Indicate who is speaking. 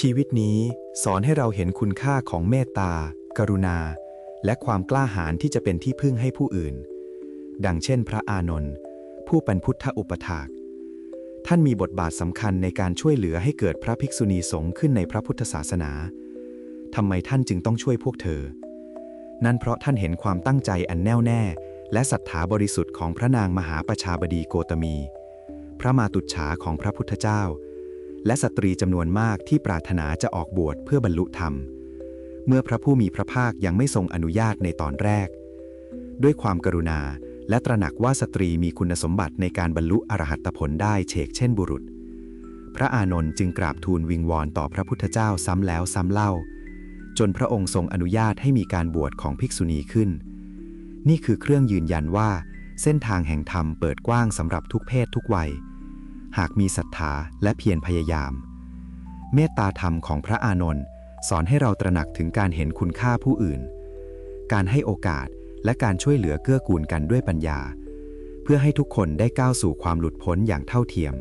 Speaker 1: ชีวิตนี้สอนให้เราเห็นคุณค่าของเมตตา กรุณา และความกล้าหาญที่จะเป็นที่พึ่งให้ผู้อื่น ดังเช่น พระอานนท์ผู้เป็นพุทธอุปถาก ท่านมีบทบาทสำคัญในการช่วยเหลือให้เกิดพระภิกษุณีสงฆ์ขึ้นในพระพุทธศาสนาทำไมท่านจึงต้องช่วยพวกเธอ นั่นเพราะท่านเห็นความตั้งใจอันแน่วแน่ และศรัทธาบริสุทธิ์ของพระนางมหาประชาบดีโกตมี พระมาตุจฉาของพระพุทธเจ้า และสตรีจำนวนมากที่ปรารถนาจะออกบวชเพื่อบรรลุธรรม เมื่อพระผู้มีพระภาคยังไม่ทรงอนุญาตในตอนแรก ด้วยความกรุณาและตระหนักว่าสตรีมีคุณสมบัติในการบรรลุอรหัตผลได้เฉกเช่นบุรุษ พระอานนท์จึงกราบทูลวิงวอนต่อพระพุทธเจ้าซ้ำแล้วซ้ำเล่า จนพระองค์ทรงอนุญาตให้มีการบวชของภิกษุณีขึ้น นี่คือเครื่องยืนยันว่า เส้นทางแห่งธรรมเปิดกว้างสำหรับทุกเพศทุกวัย หากมีศรัทธาและเพียรพยายาม เมตตาธรรมของพระอานนท์สอนให้เราตระหนักถึงการเห็นคุณค่าผู้อื่น การให้โอกาสและการช่วยเหลือเกื้อกูลกันด้วยปัญญา เพื่อให้ทุกคนได้ก้าวสู่ความหลุดพ้นอย่างเท่าเทียม